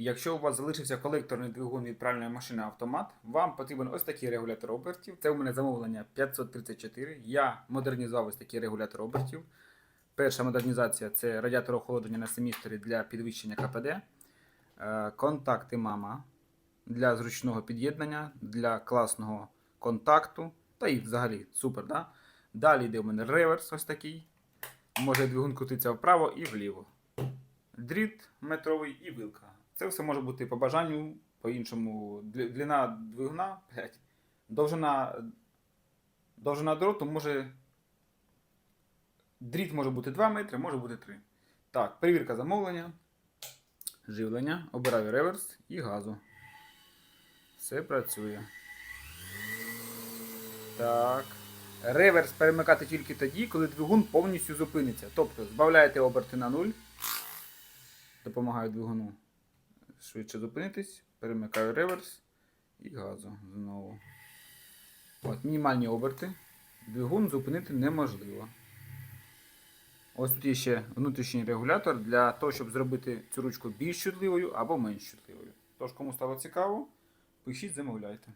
Якщо у вас залишився колекторний двигун від пральної машини автомат, вам потрібен ось такий регулятор обертів. Це у мене замовлення 534. Я модернізував ось такий регулятор обертів. Перша модернізація це радіатор охолодження на семісторі для підвищення КПД, Е, контакти мама для зручного під'єднання, для класного контакту. Та і взагалі супер. Да? Далі йде у мене реверс ось такий. Може двигун крутиться вправо і вліво. Дріт метровий і вилка. Це все може бути по бажанню, по-іншому. Длина двигуна, блядь, довжина, довжина дроту може. Дріт може бути 2 метри, може бути 3. Так, перевірка замовлення. Живлення. Обираю реверс і газу. Все працює. Так. Реверс перемикати тільки тоді, коли двигун повністю зупиниться. Тобто збавляєте оберти на 0. Допомагаю двигуну швидше зупинитись. Перемикаю реверс і газу знову. От, мінімальні оберти. Двигун зупинити неможливо. Ось тут є ще внутрішній регулятор для того, щоб зробити цю ручку більш чутливою або менш чутливою. Тож, кому стало цікаво, пишіть, замовляйте.